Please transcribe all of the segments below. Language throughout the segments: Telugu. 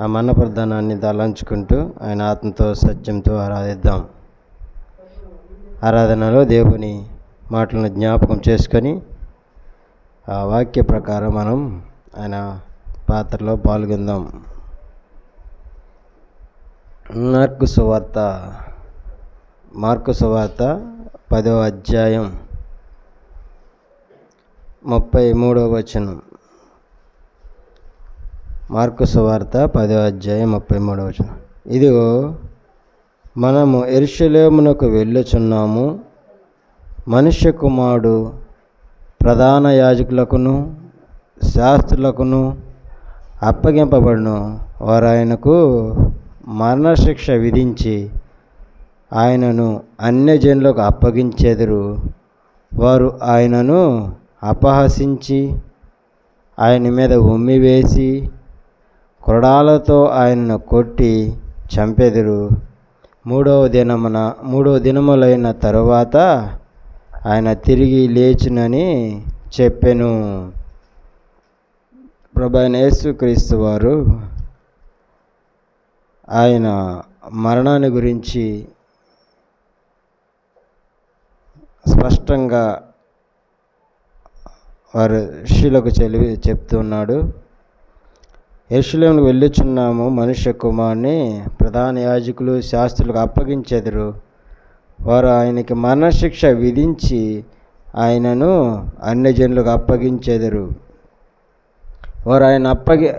ఆ మన ప్రధానాన్ని ఆయన ఆత్మతో సత్యంతో ఆరాధిద్దాం. ఆరాధనలో దేవుని మాటలను జ్ఞాపకం చేసుకొని ఆ వాక్య ప్రకారం మనం ఆయన పాత్రలో పాల్గొందాం. మార్కు సువార్త మార్కు సువార్త పదో అధ్యాయం ముప్పై మూడవ వచనం. మార్కు సువార్త పదో అధ్యాయం ముప్పై మూడవ ఇదిగో మనము ఎరుషలేమునకు వెళ్ళుచున్నాము. మనుష్య కుమారుడు ప్రధాన యాజకులకును శాస్త్రులకును అప్పగింపబడును. వారు ఆయనకు మరణశిక్ష విధించి ఆయనను అన్యజనులకు అప్పగించెదరు. వారు ఆయనను అపహసించి ఆయన మీద ఉమ్మివేసి కొరడాలతో ఆయనను కొట్టి చంపెదరు. మూడవ దినమున మూడవ దినములైన తరువాత ఆయన తిరిగి లేచునని చెప్పెను. ప్రభు క్రీస్తు వారు ఆయన మరణాన్ని గురించి స్పష్టంగా వారు శిష్యులకు చెలివి చెప్తున్నాడు యెరూషలేముకు వెళ్ళుచున్నాము మనుష్య కుమార్ని ప్రధాన యాజకులు శాస్త్రులకు అప్పగించెదరు. వారు ఆయనకి మరణశిక్ష విధించి ఆయనను అన్యజనులకు అప్పగించెదరు. వారు ఆయన అప్పగి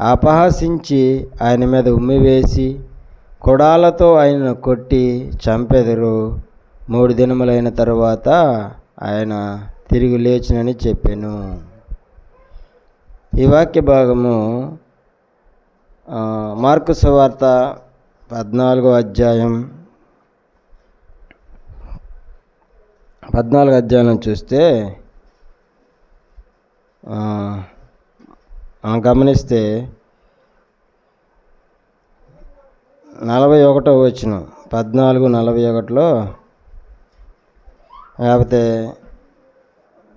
అపహసించి ఆయన మీద ఉమ్మివేసి కొడాలతో ఆయనను కొట్టి చంపెదరు. మూడు దినములైన తరువాత ఆయన తిరిగి లేచినని చెప్పాను. ఈ వాక్య భాగము మార్కు సువార్త పద్నాలుగో అధ్యాయం. పద్నాలుగు అధ్యాయం చూస్తే మనం గమనిస్తే నలభై ఒకటో వచ్చిన పద్నాలుగు నలభై ఒకటిలో లేకపోతే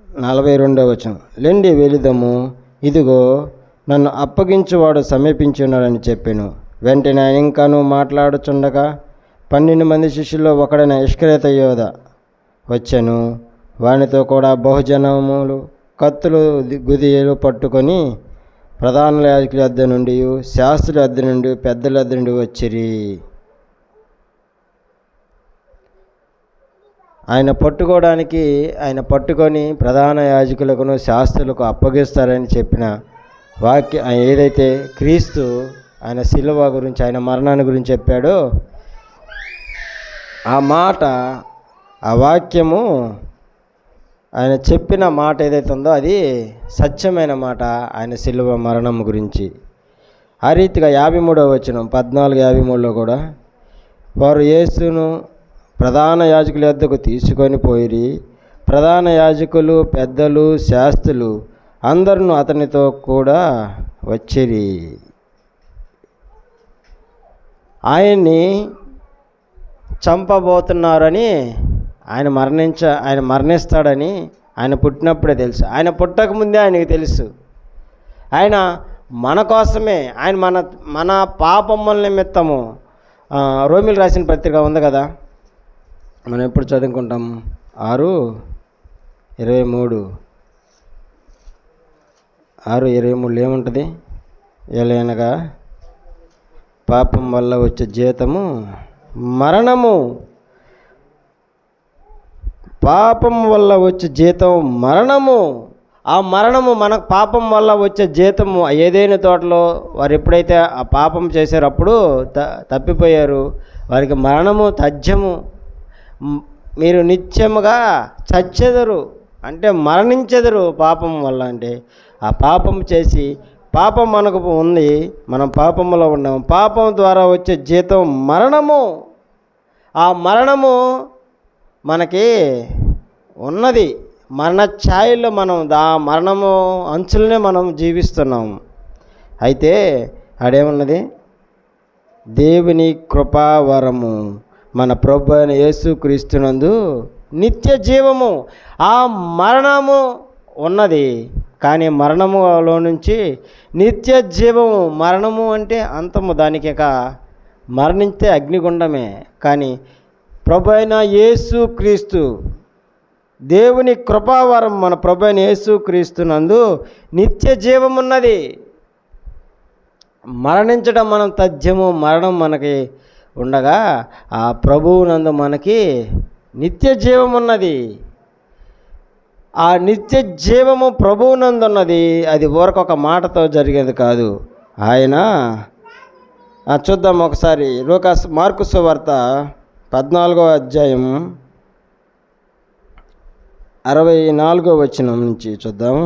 నలభై రెండో వచ్చిన లెండి వెళిదము ఇదిగో నన్ను అప్పగించువాడు సమీపించున్నాడని చెప్పాను. వెంటనే ఆయన ఇంకాను మాట్లాడుచుండగా పన్నెండు మంది శిష్యుల్లో ఒకడైన ఇష్కరేత యోధ వచ్చాను. వానితో కూడా బహుజనములు కత్తులు ది- గుదియలు పట్టుకొని ప్రధాన యాజకుల వద్ద నుండి శాస్త్రుల వద్ద నుండి పెద్దల వద్ద నుండి వచ్చిరి. ఆయన పట్టుకోవడానికి ఆయన పట్టుకొని ప్రధాన యాజకులకును శాస్త్రులకు అప్పగిస్తారని చెప్పిన వాక్య ఏదైతే క్రీస్తు ఆయన శిలువ గురించి ఆయన మరణాన్ని గురించి చెప్పాడో ఆ మాట ఆ వాక్యము ఆయన చెప్పిన మాట ఏదైతే ఉందో అది సత్యమైన మాట ఆయన శిలువ మరణం గురించి. ఆ రీతిగా యాభై మూడవ వచనం పద్నాలుగు యాభై మూడులో కూడా వారు యేసును ప్రధాన యాజకుల యొద్దకు తీసుకొని పోయిరి. ప్రధాన యాజకులు పెద్దలు శాస్త్రులు అందరూ అతనితో కూడా వచ్చిరి. ఆయన్ని చంపబోతున్నారని ఆయన మరణించ ఆయన మరణిస్తాడని ఆయన పుట్టినప్పుడే తెలుసు. ఆయన పుట్టకముందే ఆయనకి తెలుసు. ఆయన మన కోసమే ఆయన మన మన పాపముల నిమిత్తము ఆ, రోమిల్ రాసిన పత్రిక ఉంది కదా? మనం ఎప్పుడు చదువుకుంటాం? ఆరు ఇరవై మూడు. ఆరు ఇరవై మూడు ఏముంటుంది? ఎలాగనగా పాపం వల్ల వచ్చే జీతము మరణము. పాపం వల్ల వచ్చే జీతం మరణము. ఆ మరణము మన పాపం వల్ల వచ్చే జీతము ఏదైనా తోటలో వారు ఎప్పుడైతే ఆ పాపం చేశారో అప్పుడు త తప్పిపోయారు. వారికి మరణము తథ్యము మీరు నిత్యముగా చచ్చెదరు అంటే మరణించెదరు పాపం వల్ల అంటే ఆ పాపం చేసి పాపం మనకు ఉంది మనం పాపంలో ఉన్నాం పాపం ద్వారా వచ్చే జీతం మరణము. ఆ మరణము మనకి ఉన్నది. మరణ ఛాయల్లో మనం దా మరణము అంచులనే మనం జీవిస్తున్నాం. అయితే అడేమున్నది దేవుని కృపావరము. మన ప్రభు అయిన యేసు క్రీస్తునందు నిత్య జీవము ఆ మరణము ఉన్నది. కానీ మరణములో నుంచి నిత్య జీవము మరణము అంటే అంతము దానికి ఇక మరణించే అగ్నిగుండమే. కానీ ప్రభు అయిన యేసు క్రీస్తు దేవుని కృపావరం మన ప్రభు అయిన యేసు క్రీస్తునందు నిత్య జీవమున్నది. మరణించడం మనం తథ్యము మరణం మనకి ఉండగా ఆ ప్రభువునందు మనకి నిత్య జీవం ఉన్నది ఆ నిత్య జీవము ప్రభువునందు ఉన్నది అది ఊరకొక మాటతో జరిగేది కాదు. ఆయన చూద్దాం ఒకసారి లోకాస్ మార్కు సువార్త పద్నాలుగో అధ్యాయం అరవై నాలుగో వచనం నుంచి చూద్దాం.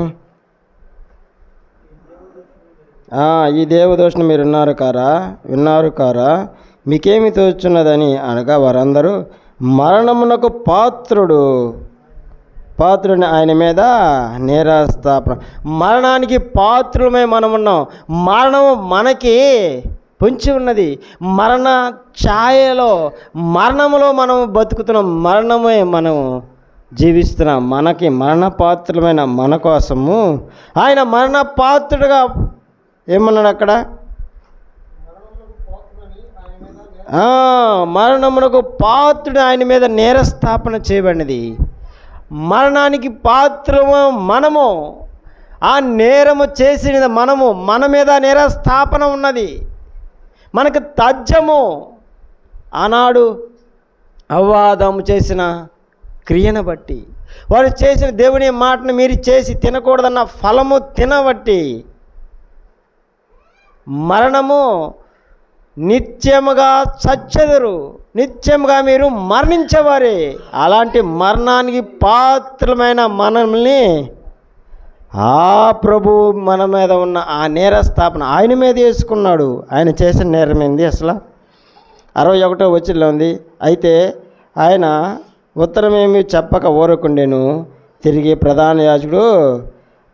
ఈ దేవదోషణ మీరు విన్నారు కారా? విన్నారు కారా? మీకేమి తోచున్నదని అనగా వారందరూ మరణమునకు పాత్రుడు. పాత్రుని ఆయన మీద నేరస్థాపన మరణానికి పాత్రులమే మనం ఉన్నాం మరణం మనకి పొంచి ఉన్నది. మరణ ఛాయలో మరణములో మనం బతుకుతున్నాం. మరణమే మనం జీవిస్తున్నాం. మనకి మరణ పాత్రమైన మన కోసము. ఆయన మరణ పాత్రుడుగా ఏమన్నాడు అక్కడ ఆ, మరణమునకు పాత్రుడు ఆయన మీద నేరస్థాపన చేయబడినది. మరణానికి పాత్రము మనము ఆ నేరము చేసిన మనము మన మీద నేరస్థాపన ఉన్నది. మనకు తజ్జము. ఆనాడు అవ్వాదము చేసిన క్రియను బట్టి వారు చేసిన దేవుని మాటను మీరు చేసి తినకూడదన్న ఫలము తినబట్టి మరణము నిత్యముగా చచ్చెదరు నిత్యముగా మీరు మరణించేవారే. అలాంటి మరణానికి పాత్రమైన మనల్ని ఆ ప్రభు మన మీద ఉన్న ఆ నేరస్థాపన ఆయన మీద వేసుకున్నాడు. ఆయన చేసిన నేరం ఏంది అసలు? అరవై ఒకటో వచ్చిలో ఉంది. అయితే ఆయన ఉత్తరమేమి చెప్పక ఊరకుండెను తిరిగి ప్రధాన యాజకుడు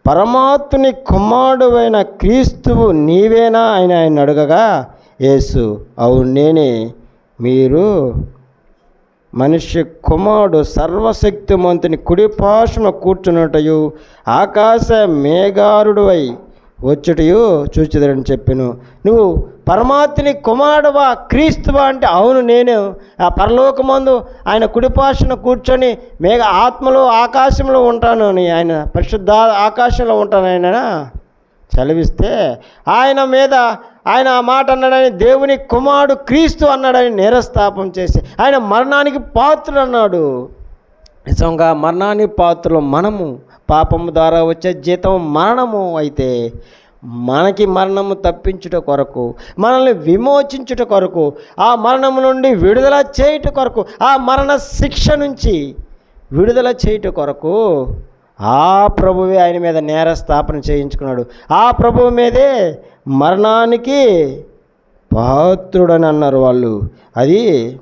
పరమాత్ముని కుమారుడు క్రీస్తువు నీవేనా? ఆయన ఆయన అడగగా యేసు. అవును నేనే. మీరు మనిషి కుమారుడు సర్వశక్తిమంతుని కుడి కూర్చున్నటయు ఆకాశ మేఘారుడువై వచ్చుటయు చూచిదరని చెప్పాను. నువ్వు పరమాత్ని కుమారుడువా క్రీస్తువా అంటే అవును నేను. ఆ పరలోకమందు ఆయన కుడిపాశన కూర్చొని మేఘ ఆత్మలో ఆకాశంలో ఉంటాను అని ఆయన పరిశుద్ధ ఆకాశంలో ఉంటాను ఆయన చదివిస్తే ఆయన మీద ఆయన ఆ మాట అన్నాడని దేవుని కుమారుడు క్రీస్తు అన్నాడని నేరస్థాపం చేసి ఆయన మరణానికి పాత్రుడు అన్నాడు. నిజంగా మరణానికి పాత్రలు మనము పాపము ద్వారా వచ్చే జీతం మరణము అయితే మనకి మరణము తప్పించుట కొరకు మనల్ని విమోచించుట కొరకు ఆ మరణము నుండి విడుదల చేయుట కొరకు ఆ మరణ శిక్ష నుంచి విడుదల చేయుట కొరకు ఆ ప్రభువే ఆయన మీద నేర స్థాపన చేయించుకున్నాడు. ఆ ప్రభువు మీదే మరణానికి పాత్రుడని అన్నారు వాళ్ళు. అది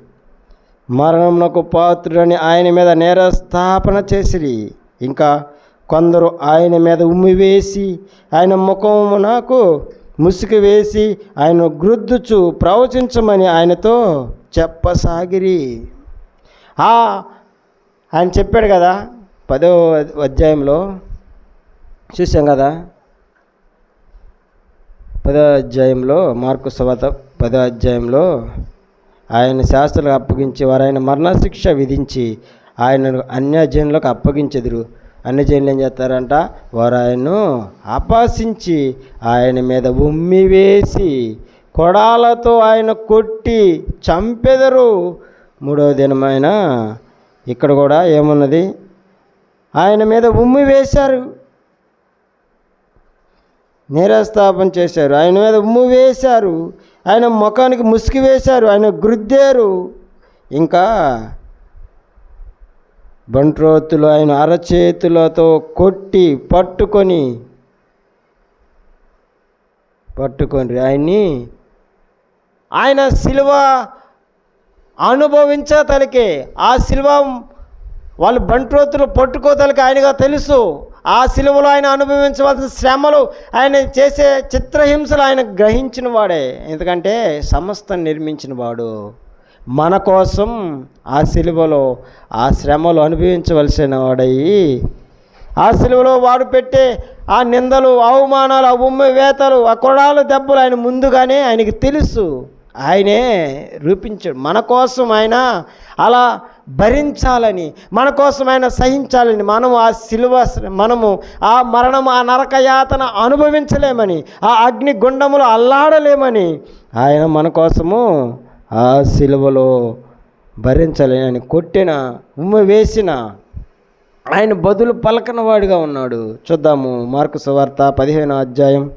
మరణమునకు పాత్రుడని ఆయన మీద నేరస్థాపన చేసిరి. ఇంకా కొందరు ఆయన మీద ఉమ్మి వేసి ఆయన ముఖమునకు ముసుగు వేసి ఆయన గ్రుద్దుచు ప్రవచించమని ఆయనతో చెప్పసాగిరి. ఆ ఆయన చెప్పాడు కదా పదో అధ్యాయంలో చూసాం కదా పదో అధ్యాయంలో మార్కు సవత పదో అధ్యాయంలో ఆయన శాస్త్రాలకు అప్పగించి వారు ఆయన మరణశిక్ష విధించి ఆయనను అన్యజనులకు అప్పగించెదురు. అన్యజనులు ఏం చేస్తారంట? వారు ఆయన్ను అపాసించి ఆయన మీద ఉమ్మి వేసి కొడాలతో ఆయన కొట్టి చంపెదరు. మూడవ దినమైన ఇక్కడ కూడా ఏమున్నది? ఆయన మీద ఉమ్మి వేశారు. నేరస్థాపన చేశారు. ఆయన మీద ఉమ్ము వేశారు. ఆయన ముఖానికి ముసుగు వేశారు. ఆయన గుద్దారు ఇంకా బంట్రోతులు ఆయన అరచేతులతో కొట్టి పట్టుకొని పట్టుకొని ఆయన్ని ఆయన సిలువ అనుభవించతలకే ఆ సిలువ వాళ్ళు బంట్రోతులు పట్టుకోతలకి ఆయనగా తెలుసు. ఆ సిలువలో ఆయన అనుభవించవలసిన శ్రమలు ఆయన చేసే చిత్రహింసలు ఆయన గ్రహించిన వాడే. ఎందుకంటే సమస్తం నిర్మించిన వాడు. మన కోసం ఆ సిలువలో ఆ శ్రమలు అనుభవించవలసిన వాడయి ఆ సిలువలో వాడు పెట్టే ఆ నిందలు అవమానాలు ఆ ఉమ్మి వేతలు ఆ కొడాలు దెబ్బలు ఆయన ముందుగానే ఆయనకి తెలుసు. ఆయనే రూపించాడు మన కోసం ఆయన అలా భరించాలని మన కోసం ఆయన సహించాలని మనము ఆ సిలువ మనము ఆ మరణం ఆ నరకయాతన అనుభవించలేమని ఆ అగ్ని గుండములు అల్లాడలేమని ఆయన మన కోసము ఆ సిలువలో భరించలేని కొట్టిన ఉమ్మ వేసిన ఆయన బదులు పలకనవాడిగా ఉన్నాడు. చూద్దాము మార్కు సువార్త పదిహేను అధ్యాయం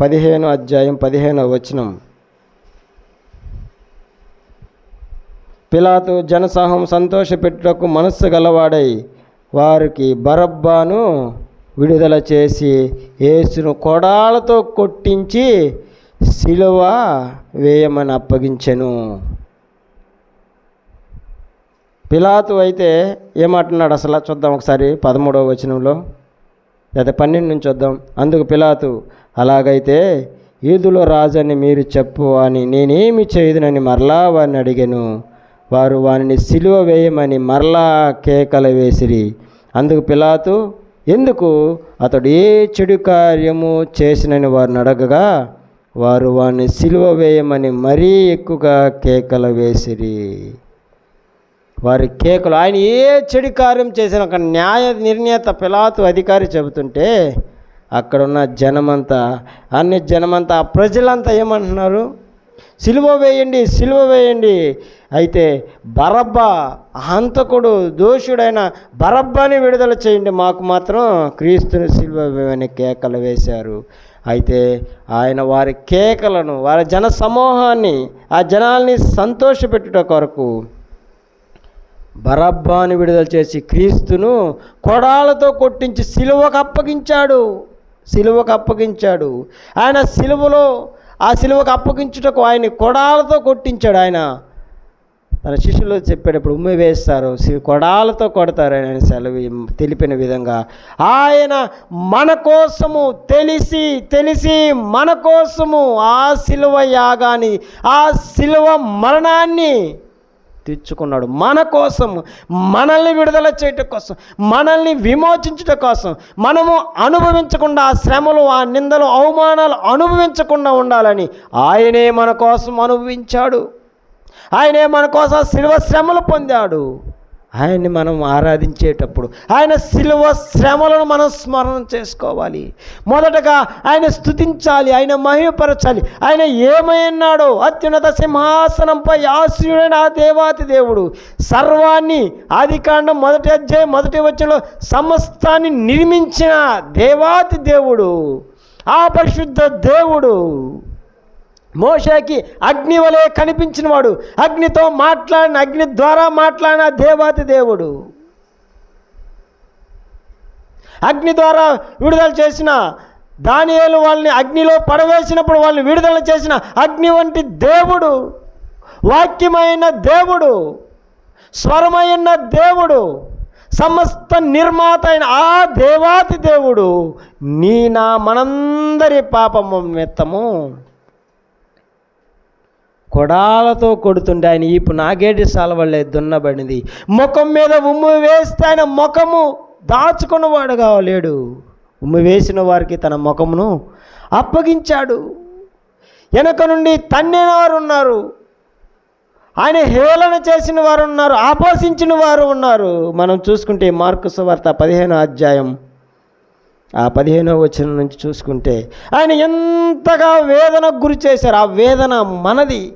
పదిహేను అధ్యాయం పదిహేను వచనం. పిలాతు జనసాహం సంతోషపెట్టుటకు మనస్సు గలవాడై వారికి బరబ్బాను విడుదల చేసి యేసును కొడాలతో కొట్టించి శిలువ వేయమని అప్పగించెను. పిలాతు అయితే ఏమంటున్నాడు అసలు? చూద్దాం ఒకసారి పదమూడవ వచనంలో. లేదా పన్నెండు నుంచి చూద్దాం. అందుకు పిలాతు అలాగైతే ఈదులో రాజని మీరు చెప్పు అని నేనేమి చేయదునని మరలా వారిని అడిగాను. వారు వానిని సిలువ వేయమని మరలా కేకలు వేసిరి. అందుకు పిలాతు ఎందుకు? అతడు ఏ చెడు కార్యము చేసినని వారిని అడగగా వారు వారిని సిలువ వేయమని మరీ ఎక్కువగా కేకలు వేసిరి. వారి కేకలు ఆయన ఏ చెడు కార్యం చేసిన ఒక న్యాయ నిర్ణేత పిలాతు అధికారి చెబుతుంటే అక్కడున్న జనమంతా అన్ని జనమంతా ఆ ప్రజలంతా ఏమంటున్నారు? సిలువ వేయండి సిలువ వేయండి. అయితే బరబ్బ హంతకుడు దోషుడైన బరబ్బాని విడుదల చేయండి. మాకు మాత్రం క్రీస్తుని సిలువ వేయని కేకలు వేశారు. అయితే ఆయన వారి కేకలను వారి జన సమూహాన్ని ఆ జనాల్ని సంతోషపెట్టుట కొరకు బరబ్బాని విడుదల చేసి క్రీస్తును కొడాలతో కొట్టించి సిలువకు అప్పగించాడు. సిలువకు అప్పగించాడు. ఆయన సిలువలో ఆ సిలువకు అప్పగించుటకు ఆయన కొడాలతో కొట్టించాడు ఆయన. తన శిష్యులు చెప్పేటప్పుడు ఉమ్మి వేస్తారు కొడాలతో కొడతారు ఆయన సెలవు తెలిపిన విధంగా. ఆయన మన కోసము తెలిసి తెలిసి మన కోసము ఆ సిలువ యాగాన్ని ఆ సిలువ మరణాన్ని తెచ్చుకున్నాడు మన కోసం మనల్ని విడుదల చేయటం కోసం మనల్ని విమోచించుట కోసం మనము అనుభవించకుండా ఆ శ్రమలు ఆ నిందలు అవమానాలు అనుభవించకుండా ఉండాలని ఆయనే మన కోసం అనుభవించాడు. ఆయనే మన కోసం శిలువ శ్రమలు పొందాడు. ఆయన్ని మనం ఆరాధించేటప్పుడు ఆయన శిలువ శ్రమలను మనం స్మరణ చేసుకోవాలి. మొదటగా ఆయన స్తుతించాలి ఆయన మహిమపరచాలి. ఆయన ఏమైనాడో అత్యున్నత సింహాసనంపై ఆశ్రయుడైన ఆ దేవాతి దేవుడు సర్వాన్ని ఆదికాండం మొదటి అధ్యాయం మొదటి వచ్చిన సమస్తాన్ని నిర్మించిన దేవాతి దేవుడు ఆ పరిశుద్ధ దేవుడు. మోషేకి అగ్ని వలె కనిపించినవాడు. అగ్నితో మాట్లాడిన అగ్ని ద్వారా మాట్లాడిన దేవాతి దేవుడు. అగ్ని ద్వారా విడుదల చేసిన దానియాలు వాళ్ళని అగ్నిలో పడవేసినప్పుడు వాళ్ళని విడుదల చేసిన అగ్ని వంటి దేవుడు వాక్యమైన దేవుడు స్వరమైన దేవుడు సమస్త నిర్మాత అయిన ఆ దేవాతి దేవుడు నీ నా మనందరి పాపము నిమిత్తము కొడాలతో కొడుతుండే ఆయన. ఈపు నాగేటి సాలవల్లే దున్నబడింది. ముఖం మీద ఉమ్ము వేస్తే ఆయన ముఖము దాచుకున్నవాడుగా లేడు ఉమ్ము వేసిన వారికి తన ముఖమును అప్పగించాడు. వెనక నుండి తన్నిన వారు ఉన్నారు. ఆయన హేళన చేసిన వారు ఉన్నారు ఆపోషించిన వారు ఉన్నారు. మనం చూసుకుంటే మార్కు సువార్త పదిహేనో అధ్యాయం ఆ పదిహేనో వచ్చిన నుంచి చూసుకుంటే ఆయన ఎంతగా వేదనకు గురి చేశారు. ఆ వేదన మనది.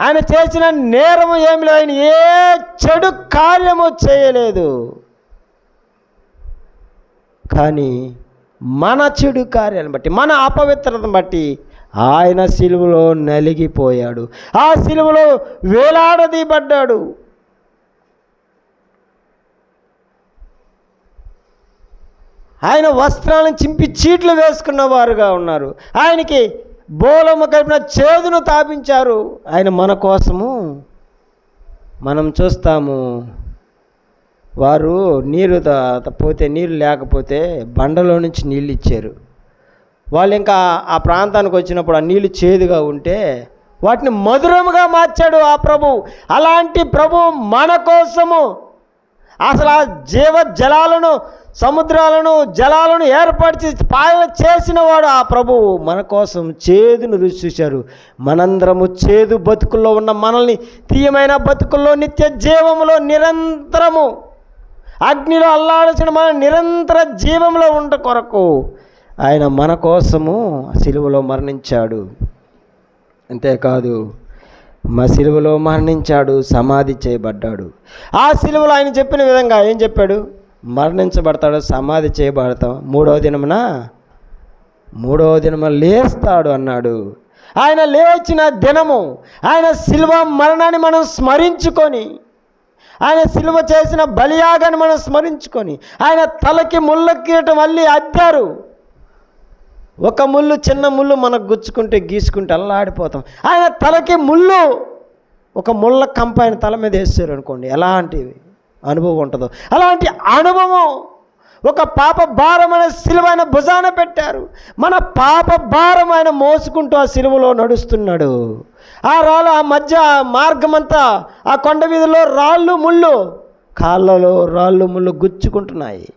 ఆయన చేసిన నేరము ఏమి లేదు ఆయన ఏ చెడు కార్యము చేయలేదు. కానీ మన చెడు కార్యాలను బట్టి మన అపవిత్రతను బట్టి ఆయన సిలువలో నలిగిపోయాడు. ఆ సిలువలో వేలాడదీబడ్డాడు ఆయన వస్త్రాలను చింపి చీట్లు వేసుకున్న వారుగా ఉన్నారు. ఆయనకి బోలము కలిపిన చేదును తాపించారు. ఆయన మన కోసము మనం చూస్తాము. వారు నీరు పోతే నీరు లేకపోతే బండలో నుంచి నీళ్ళు ఇచ్చారు. వాళ్ళు ఇంకా ఆ ప్రాంతానికి వచ్చినప్పుడు ఆ నీళ్ళు చేదుగా ఉంటే వాటిని మధురముగా మార్చాడు ఆ ప్రభు. అలాంటి ప్రభు మన కోసము అసలు ఆ జీవ జలాలను సముద్రాలను జలాలను ఏర్పరిచి పాలన చేసిన వాడు ఆ ప్రభువు. మన కోసం చేదును రుచి చూశారు. మనందరము చేదు బతుకుల్లో ఉన్న మనల్ని తీయమైన బతుకుల్లో నిత్య జీవములో నిరంతరము అగ్నిలో అల్లాడాల్సిన మన నిరంతర జీవంలో ఉండ కొరకు ఆయన మన కోసము సిలువలో మరణించాడు. అంతేకాదు మా సిలువలో మరణించాడు సమాధి చేయబడ్డాడు. ఆ సిలువలో ఆయన చెప్పిన విధంగా ఏం చెప్పాడు? మరణించబడతాడు సమాధి చేయబడతాం. మూడవ దినమున మూడవ దినమున లేస్తాడు అన్నాడు. ఆయన లేచిన దినము ఆయన సిలువ మరణాన్ని మనం స్మరించుకొని ఆయన సిలువ చేసిన బలియాగాన్ని మనం స్మరించుకొని ఆయన తలకి ముళ్ళ కీటం మళ్ళీ అద్దారు. ఒక ముళ్ళు చిన్న ముళ్ళు మనకు గుచ్చుకుంటే గీసుకుంటే అల్లాడిపోతాం ఆయన తలకి ముళ్ళు ఒక ముళ్ళ కంప ఆయన తల మీద వేస్తారు అనుకోండి ఎలాంటి అనుభవం ఉంటుందో. అలాంటి అనుభవం ఒక పాప భారం అనే ఆయన భుజాన పెట్టారు. మన పాప భారం ఆయన మోసుకుంటూ ఆ సిలువలో నడుస్తున్నాడు. ఆ రాళ్ళు ఆ మధ్య మార్గమంతా ఆ కొండ వీధిలో రాళ్ళు ముళ్ళు కాళ్ళలో రాళ్ళు ముళ్ళు గుచ్చుకుంటున్నాయి.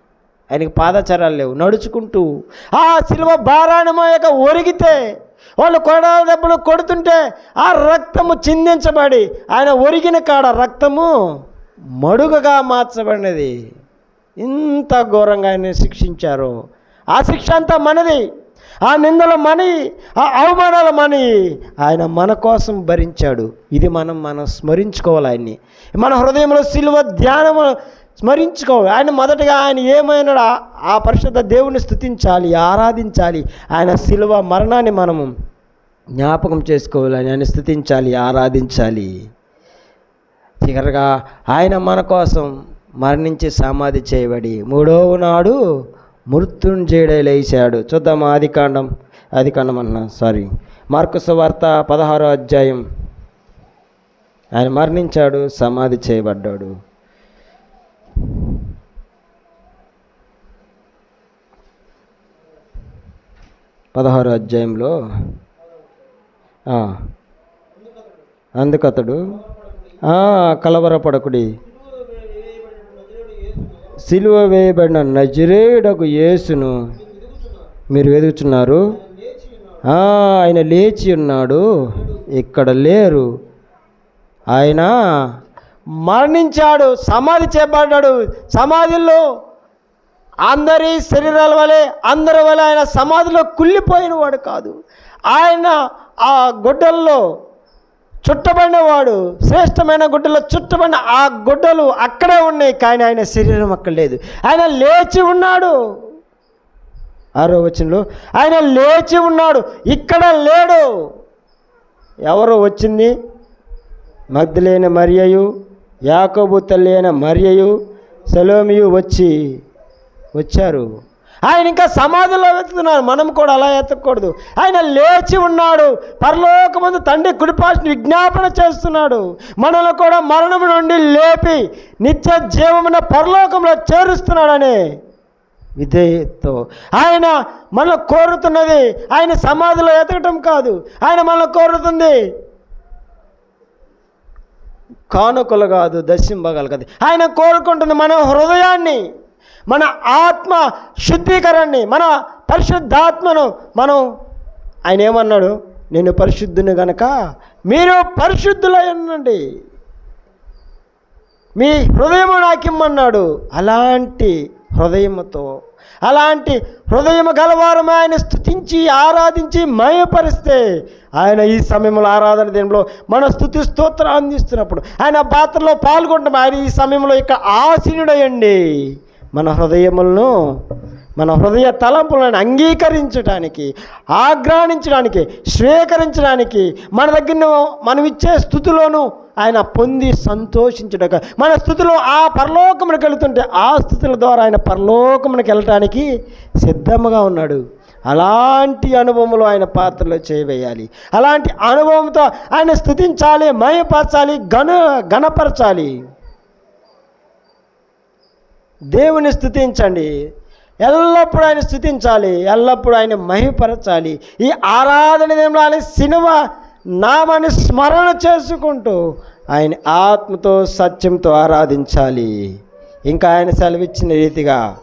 ఆయనకి పాదచారాలు లేవు. నడుచుకుంటూ ఆ శిలువ భారాన్ని మోయక ఒరిగితే వాళ్ళు కొడాల దెబ్బలు కొడుతుంటే ఆ రక్తము చిందించబడి ఆయన ఒరిగిన కాడ రక్తము మడుగగా మార్చబడినది. ఇంత ఘోరంగా ఆయన శిక్షించారు. ఆ శిక్ష అంతా మనది. ఆ నిందలు మని ఆ అవమానాలు మని ఆయన మన కోసం భరించాడు. ఇది మనం మనం స్మరించుకోవాలి ఆయన్ని. మన హృదయంలో సిలువ ధ్యానము స్మరించుకోవాలి. ఆయన మొదటగా ఆయన ఏమైనాడు? ఆ- పరిశుద్ధ దేవుని స్థుతించాలి ఆరాధించాలి. ఆయన శిలువ మరణాన్ని మనము జ్ఞాపకం చేసుకోవాలి ఆయన స్థుతించాలి ఆరాధించాలి. చివరగా ఆయన మన కోసం మరణించి సమాధి చేయబడి మూడవ నాడు మృత్యుంజయుడై లేచాడు. చూద్దాం ఆది కాండం ఆది కాండం అన్నా సారీ మార్కుసు వార్త పదహారో అధ్యాయం. ఆయన మరణించాడు సమాధి చేయబడ్డాడు. పదహారో అధ్యాయంలో. అందుకతడు కలవరపడకుడి. సిలువ వేయబడిన నజరేయుడకు యేసును మీరు వెదుగుచున్నారు? ఆయన లేచి ఉన్నాడు. ఇక్కడ లేరు. ఆయన మరణించాడు సమాధి చేపడ్డాడు. సమాధిలో అందరి శరీరాల వలె అందరి వలె ఆయన సమాధిలో కుళ్ళిపోయిన వాడు కాదు. ఆయన ఆ గుడ్డల్లో చుట్టబడినవాడు శ్రేష్టమైన గుడ్డలో చుట్టబడిన ఆ గుడ్డలు అక్కడే ఉన్నాయి కానీ ఆయన శరీరం అక్కడ లేదు. ఆయన లేచి ఉన్నాడు. ఆరో వచనంలో ఆయన లేచి ఉన్నాడు ఇక్కడ లేడు. ఎవరు వచ్చింది? మగ్ధులైన మరియయు. యాకోబు తల్లి అయిన మరియయు సలోమియు వచ్చి వచ్చారు. ఆయన ఇంకా సమాధిలో వెతుకుతున్నారు. మనం కూడా అలా ఎత్తకూడదు ఆయన లేచి ఉన్నాడు. పరలోకమందు తండ్రి కుడిపాసిన విజ్ఞాపన చేస్తున్నాడు. మనల్ని కూడా మరణం నుండి లేపి నిత్య జీవమున పరలోకంలో చేరుస్తున్నాడని విధేయతో ఆయన మనం కోరుతున్నది. ఆయన సమాధిలో ఎతకటం కాదు. ఆయన మనల్ని కోరుతుంది. కానుకలు కాదు దర్శింపగలగదు. ఆయన కోరుకుంటుంది మన హృదయాన్ని మన ఆత్మ శుద్ధీకరణని మన పరిశుద్ధాత్మను మనం ఆయన ఏమన్నాడు? నేను పరిశుద్ధుని గనక మీరు పరిశుద్ధులై ఉండండి మీ హృదయము నాకిమ్మన్నాడు అలాంటి హృదయముతో అలాంటి హృదయము గలవారు ఆయన స్థుతించి ఆరాధించి మయపరిస్తే ఆయన ఈ సమయంలో ఆరాధన దినంలో మన స్థుతి స్తోత్రం అందిస్తున్నప్పుడు ఆయన పాత్రలో పాల్గొంటాం ఆయన ఈ సమయంలో ఇక ఆసీనుడయండి మన హృదయములను మన హృదయ తలంపులను అంగీకరించడానికి ఆగ్రహించడానికి స్వీకరించడానికి మన దగ్గర మనం ఇచ్చే స్థుతిలోను ఆయన పొంది సంతోషించడక మన స్థుతిలో ఆ పరలోకమునికి వెళుతుంటే ఆ స్థుతుల ద్వారా ఆయన పరలోకమునికి వెళ్ళటానికి సిద్ధంగా ఉన్నాడు. అలాంటి అనుభవంలో ఆయన పాత్రలో చేయవేయాలి. అలాంటి అనుభవంతో ఆయన స్థుతించాలి మయపరచాలి గణ గణపరచాలి దేవుని స్థుతించండి. ఎల్లప్పుడూ ఆయన స్థుతించాలి ఎల్లప్పుడూ ఆయన మహిపరచాలి ఈ ఆరాధన దేంలో ఆయన సినిమా నామాన్ని స్మరణ చేసుకుంటూ ఆయన ఆత్మతో సత్యంతో ఆరాధించాలి. ఇంకా ఆయన సెలవిచ్చిన రీతిగా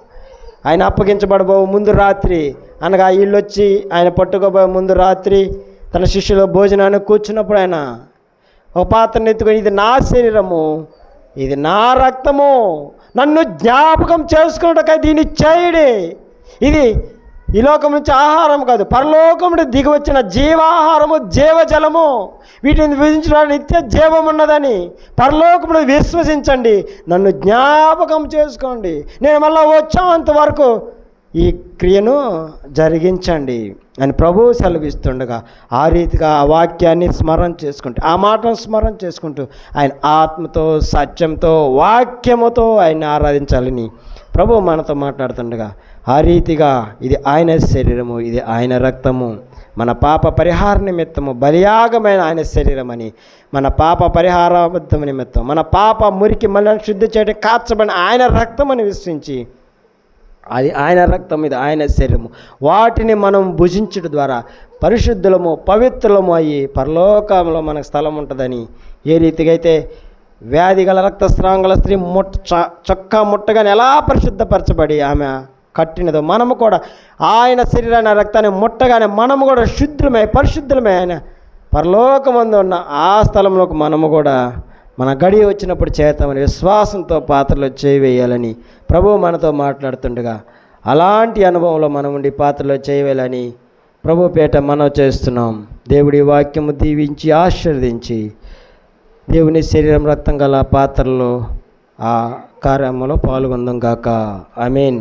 ఆయన అప్పగించబడబో ముందు రాత్రి అనగా వీళ్ళు వచ్చి ఆయన పట్టుకోబోయే ముందు రాత్రి తన శిష్యుల భోజనాన్ని కూర్చున్నప్పుడు ఆయన ఒక పాత్రను ఎత్తుకొని ఇది నా శరీరము ఇది నా రక్తము నన్ను జ్ఞాపకం చేసుకున్నట్టుగా దీన్ని చేయడి. ఇది ఈ లోకం నుంచి ఆహారం కాదు పరలోకముడు నుండి దిగి వచ్చిన జీవాహారము జీవజలము. వీటిని విధించడానికి నిత్య జీవం ఉన్నదని పరలోకముడు విశ్వసించండి నన్ను జ్ఞాపకం చేసుకోండి. నేను మళ్ళీ వచ్చేంత వరకు ఈ క్రియను జరిగించండి అని ప్రభువు సెలవిస్తుండగా ఆ రీతిగా ఆ వాక్యాన్ని స్మరణ చేసుకుంటూ ఆ మాటను స్మరణ చేసుకుంటూ ఆయన ఆత్మతో సత్యంతో వాక్యముతో ఆయన ఆరాధించాలని ప్రభు మనతో మాట్లాడుతుండగా ఆ రీతిగా ఇది ఆయన శరీరము ఇది ఆయన రక్తము. మన పాప పరిహార నిమిత్తము బలియాగమైన ఆయన శరీరం అని మన పాప పరిహారాబద్ధం నిమిత్తం మన పాప మురికి మనల్ని శుద్ధి చేయడం కాచబడిన ఆయన రక్తం అని విశ్వించి అది ఆయన రక్తం ఇది ఆయన శరీరము. వాటిని మనం భుజించడం ద్వారా పరిశుద్ధులము పవిత్రులము అయ్యి పరలోకంలో మనకు స్థలం ఉంటుందని ఏ రీతిగా అయితే వ్యాధి గల రక్తస్రాంగల స్త్రీ ముట్ట చ- చొక్కా ముట్టగానే ఎలా పరిశుద్ధపరచబడి ఆమె కట్టినదో మనము కూడా ఆయన శరీరాన్ని రక్తాన్ని ముట్టగానే మనము కూడా శుద్ధులమై పరిశుద్ధులమే ఆయన పరలోకమందు ఉన్న ఆ స్థలంలోకి మనము కూడా మన గడియ వచ్చినప్పుడు చేతామని విశ్వాసంతో పాత్రలో చేయవేయాలని ప్రభువు మనతో మాట్లాడుతుండగా అలాంటి అనుభవంలో మనం ఉండి పాత్రలో చేయవేయాలని ప్రభు పేట మనం చేస్తున్నాం. దేవుడి వాక్యము దీవించి ఆశీర్వదించి దేవుని శరీరం రక్తం గల పాత్రలో ఆ కార్యములో పాల్గొందాం గాక. I mean